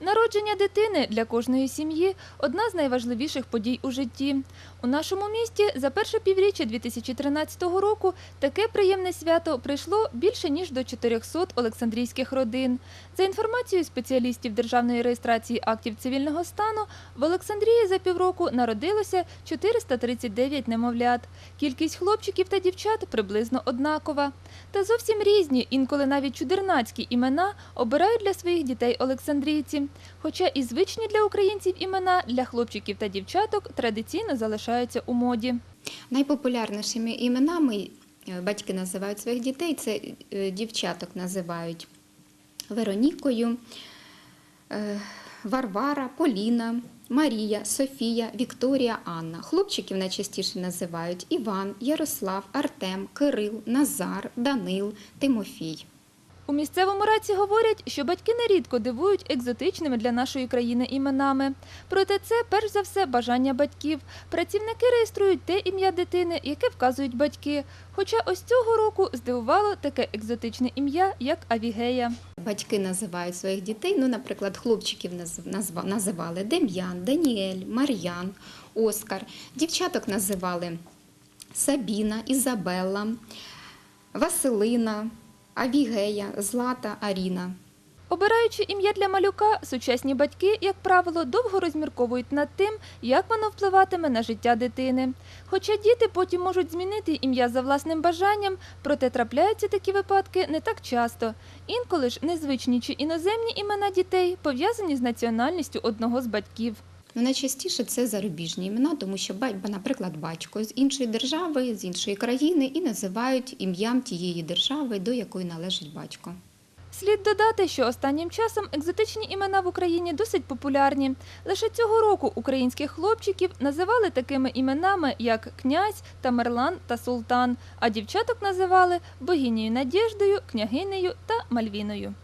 Народження дитини для кожної сім'ї одна з найважливіших подій у житті. У нашому місті за перше півріччя 2013 року таке приємне свято прийшло більше ніж до 400 олександрійських родин. За інформацією спеціалістів Державної реєстрації актів цивільного стану, в Олександрії за півроку народилося 439 немовлят. Кількість хлопчиків та дівчат приблизно однакова. Та зовсім різні, інколи навіть чудернацькі імена обирають для своїх дітей олександрійці. Хоча і звичні для українців імена для хлопчиків та дівчаток традиційно залишаються у моді. Найпопулярнішими іменами е, батьки називають своїх дітей. Це е, дівчаток називають Веронікою, е, Варвара, Поліна, Марія, Софія, Вікторія, Анна. Хлопчиків найчастіше називають Іван, Ярослав, Артем, Кирил, Назар, Данил, Тимофій. У місцевому раці говорять, що батьки нерідко дивують екзотичними для нашої країни іменами. Проте це перш за все бажання батьків. Працівники реєструють те ім'я дитини, яке вказують батьки. Хоча ось цього року здивувало таке екзотичне ім'я, як Авігея. Батьки називають своїх дітей, ну, наприклад, хлопчиків називали Дем'ян, Даніель, Мар'ян, Оскар. Дівчаток називали Сабіна, Ізабелла, Василина, Авігея, Злата, Аріна. Обираючи ім'я для малюка, сучасні батьки, як правило, довго розмірковують над тим, як воно впливатиме на життя дитини. Хоча діти потім можуть змінити ім'я за власним бажанням, проте трапляються такі випадки не так часто. Інколи ж незвичні чи іноземні імена дітей пов'язані з національністю одного з батьків. Ну, найчастіше це зарубіжні імена, тому що, наприклад, батько з іншої держави, з іншої країни і називають ім'ям тієї держави, до якої належить батько. Слід додати, що останнім часом екзотичні імена в Україні досить популярні. Лише цього року українських хлопчиків називали такими іменами, як князь, Тамерлан та Султан, а дівчаток називали богинею Надєждою, княгинею та Мальвіною.